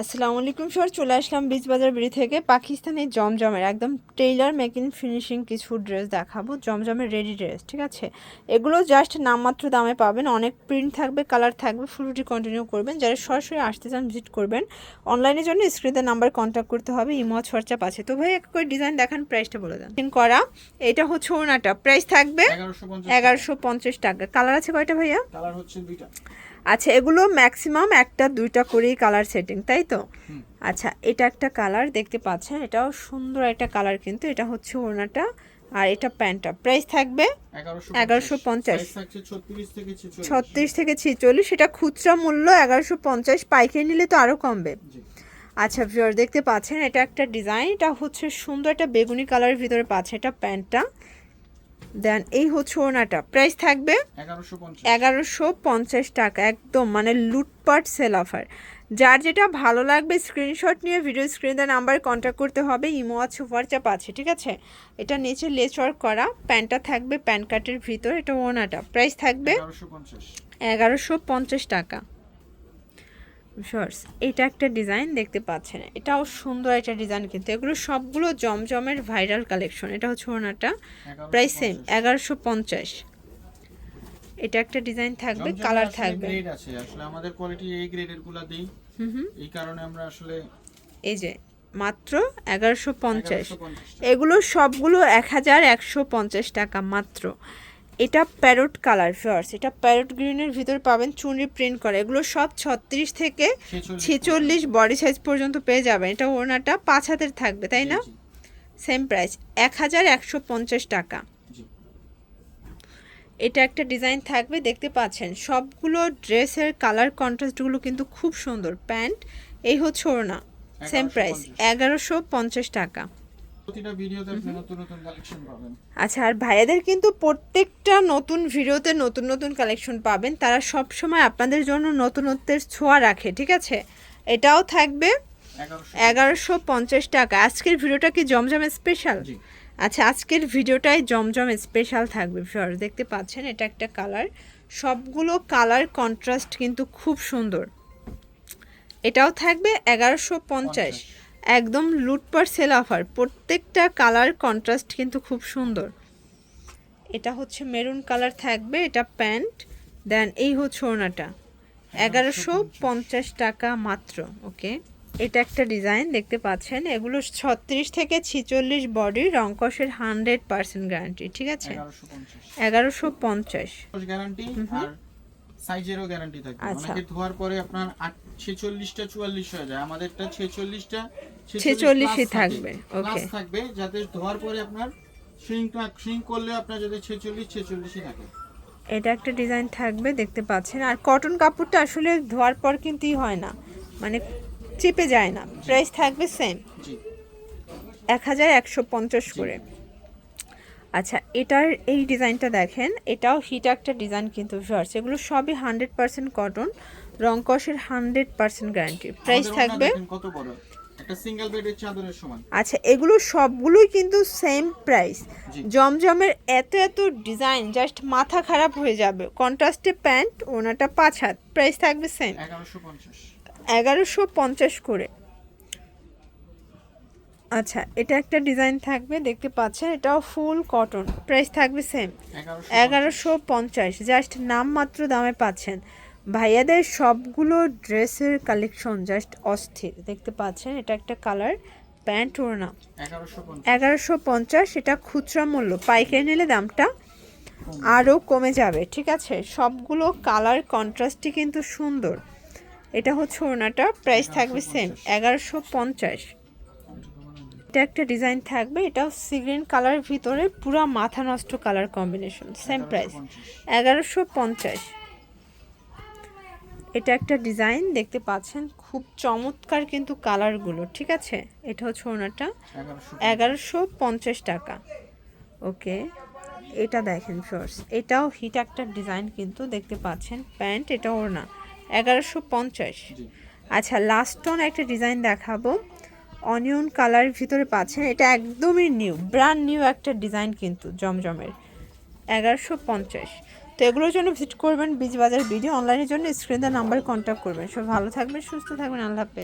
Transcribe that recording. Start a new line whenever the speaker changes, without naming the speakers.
আসসালামু আলাইকুম স্যার চলে আসলাম বীজ বাজার বিড়ি থেকে। পাকিস্তানি জমজমের একদম টেইলার মেকিং ফিনিশিং কিছু ড্রেস দেখাবো। জমজমের রেডি ড্রেস ঠিক আছে? এগুলো জাস্ট নামমাত্র দামে পাবেন। অনেক প্রিন্ট থাকবে কালার থাকবে ফুলটি কন্টিনিউ করবেন। যারা সরাসরি আসতে চান ভিজিট করবেন। অনলাইনের জন্য স্ক্রিনের নাম্বার কন্ট্যাক্ট করতে হবে ইমো খরচা আছে। তো ভাই এক করে ডিজাইন দেখান প্রাইসটা বলে দেন। করা এটা হচ্ছে ওনাটা প্রাইস থাকবে
এগারোশো পঞ্চাশ
এগারোশো পঞ্চাশ টাকা। কালার আছে কয়টা ভাইয়া?
কালার হচ্ছে দুইটা।
আচ্ছা এগুলো ম্যাক্সিমাম একটা দুইটা করেই কালার সেটিং তাই তো? আচ্ছা এটা একটা কালার দেখতে পাচ্ছেন এটাও সুন্দর একটা কালার কিন্তু এটা হচ্ছে ওড়নাটা আর এটা প্যান্টটা। প্রাইস থাকবে
এগারোশো
পঞ্চাশ।
ছত্রিশ থেকে ছেচল্লিশ।
এটা খুচরা মূল্য এগারোশো পঞ্চাশ পাইকারি নিলে তো আরও কমবে। আচ্ছা ভিওর দেখতে পাচ্ছেন এটা একটা ডিজাইন এটা হচ্ছে সুন্দর একটা বেগুনি কালারের ভিতরে পাচ্ছে এটা প্যান্টটা। দেন এই হচ্ছে ওনাটা প্রাইস থাকবে
এগারোশো পঞ্চাশ।
টাকা একদম মানে লুটপাট সেল অফার যার যেটা ভালো লাগবে স্ক্রিনশট নিয়ে ভিডিও স্ক্রিন স্ক্রিনে নাম্বারে কন্ট্যাক্ট করতে হবে ইমো আছে হোয়াটসঅ্যাপ আছে ঠিক আছে? এটা নিচে লেস ওয়ার্ক করা প্যান্টটা থাকবে প্যান কার্টের ভিতর এটা ওনাটা প্রাইস থাকবে
এগারোশো
এগারোশো পঞ্চাশ টাকা। শর্টস। এটা একটা ডিজাইন দেখতে পাচ্ছেন। এটাও সুন্দর একটা ডিজাইন কিন্তু। এগুলো সবগুলো জমজমের ভাইরাল কালেকশন। এটা হচ্ছে ওনাটা প্রাইস সেম এগারোশো পঞ্চাশ। এটা একটা ডিজাইন থাকবে কালার থাকবে।
গ্রেড আছে। আসলে আমাদের কোয়ালিটি এই গ্রেডেরগুলা দেই। এই কারণে আমরা আসলে
এই যে মাত্র এগারোশো পঞ্চাশ। এগুলো সবগুলো এক হাজার একশো পঞ্চাশ টাকা মাত্র। এটা প্যারট কালার ফার্স এটা প্যারট গ্রিনের ভিতর পাবেন চুনরি প্রিন্ট করা। এগুলো সব ছত্রিশ থেকে
ছেচল্লিশ
বডি সাইজ পর্যন্ত পেয়ে যাবেন। এটা ওনাটা পাঁচ হাতের থাকবে তাই না? সেম প্রাইস এক হাজার একশো পঞ্চাশ টাকা। এটা একটা ডিজাইন থাকবে দেখতে পাচ্ছেন। সবগুলো ড্রেসের কালার কন্ট্রাস্টগুলো কিন্তু খুব সুন্দর। প্যান্ট এই হচ্ছে ওড়না। সেম প্রাইস
1150
এগারোশো পঞ্চাশ টাকা।
প্রতিটা ভিডিওতে আপনি নতুন নতুন কালেকশন পাবেন।
আচ্ছা আর ভাইয়াদের কিন্তু প্রত্যেকটা নতুন ভিডিওতে নতুন নতুন কালেকশন পাবেন। তারা সব সময় আপনাদের জন্য নতুনত্বের ছোঁয়া রাখে ঠিক আছে? এটাও থাকবে
এগারোশো।
পঞ্চাশ টাকা। আজকের ভিডিওটা কি জমজম স্পেশাল আচ্ছা আজকের ভিডিওটাই জমজম স্পেশাল থাকবে ভিউয়ার দেখতে পাচ্ছেন এটা একটা কালার সবগুলো কালার কন্ট্রাস্ট কিন্তু খুব সুন্দর। এটাও থাকবে এগারোশো পঞ্চাশ। একদম লুটপার সেল অফার। প্রত্যেকটা কালার কন্ট্রাস্ট কিন্তু খুব সুন্দর। এটা হচ্ছে মেরুন কালার থাকবে এটা প্যান্ট দেন এই হচ্ছে ওনাটা এগারোশো পঞ্চাশ টাকা মাত্র ওকে? এটা একটা ডিজাইন দেখতে পাচ্ছেন? এগুলো ছত্রিশ থেকে ছিচল্লিশ বডি রংকসের হান্ড্রেড পার্সেন্ট গ্যারান্টি ঠিক আছে?
এগারোশো পঞ্চাশ। গ্যারান্টি সাইজেরও গ্যারান্টি থাকবে।
আচ্ছা।
ধোয়ার পরে আপনার 46টা 44 হয়ে যায়। আমাদেরটা
46টা ছেচল্লিশই থাকবে ওকে
থাকবে যাতে ধোয়ার পরে আপনার সুইংটা সুইং করলে আপনার যাতে ছেচল্লিশ ছেচল্লিশই থাকে।
এটা একটা ডিজাইন থাকবে দেখতে পাচ্ছেন। আর কটন কাপড়টা আসলে ধোয়ার পর কিন্তুই হয় না মানে চেপে যায় না প্রাইস থাকবে সেম এক হাজার একশো পঞ্চাশ করে। আচ্ছা এটার এই ডিজাইনটা দেখেন এটাও হিট একটা ডিজাইন কিন্তু ভিউয়ার্স এগুলো সবই হান্ড্রেড পার্সেন্ট কটন রংকশের হান্ড্রেড পার্সেন্ট গ্যারান্টি প্রাইস থাকবে
কত বড়। একটা সিঙ্গেল বেডের চাদরের সমান।
আচ্ছা এগুলো সবগুলোই কিন্তু সেম প্রাইস জমজমের এত এত ডিজাইন জাস্ট মাথা খারাপ হয়ে যাবে। কন্ট্রাস্টে প্যান্ট ওনাটা পাঁচ হাত। প্রাইস থাকবে সেম
এগারোশো পঞ্চাশ।
এগারোশো পঞ্চাশ করে। আচ্ছা এটা একটা ডিজাইন থাকবে দেখতে পাচ্ছেন এটাও ফুল কটন প্রাইস থাকবে সেম
এগারোশো
পঞ্চাশ। জাস্ট নামমাত্র দামে পাচ্ছেন। ভাইয়াদের সবগুলো ড্রেসের কালেকশন জাস্ট অস্থির। দেখতে পাচ্ছেন এটা একটা কালার প্যান্ট ওড়না।
এগারোশো পঞ্চাশ।
এগারোশো পঞ্চাশ এটা খুচরা মূল্য। পাইকারি নিলে দামটা আরও কমে যাবে ঠিক আছে? সবগুলো কালার কন্ট্রাস্টই কিন্তু সুন্দর। এটা হচ্ছে ওড়নাটা প্রাইস থাকবে সেম এগারোশো পঞ্চাশ। এটা একটা ডিজাইন থাকবে এটাও সিগ্রিন কালার ভিতরে পুরো মাথা নষ্ট কালার কম্বিনেশন সেম প্রাইস এগারোশো পঞ্চাশ। এটা একটা ডিজাইন দেখতে পাচ্ছেন খুব চমৎকার কিন্তু কালারগুলো ঠিক আছে? এটা হচ্ছে ওনাটা
এগারোশো।
পঞ্চাশ টাকা। ওকে এটা দেখেন ফ্রস এটাও হিট একটা ডিজাইন কিন্তু দেখতে পাচ্ছেন প্যান্ট এটা ওড়না এগারোশো পঞ্চাশ। আচ্ছা লাস্ট অন একটা ডিজাইন দেখাবো অনিয়ন কালার ভিতরে পাচ্ছেন এটা একদমই নিউ ব্র্যান্ড নিউ একটা ডিজাইন কিন্তু জমজমের এগারোশো পঞ্চাশ। তো এগুলোর জন্য ভিজিট করবেন বীজ বাজার ভিডিও অনলাইনের জন্য স্ক্রিন নাম্বারে কন্ট্যাক্ট করবেন। সব ভালো থাকবেন, সুস্থ থাকবেন, আল্লাহ হাফেজ।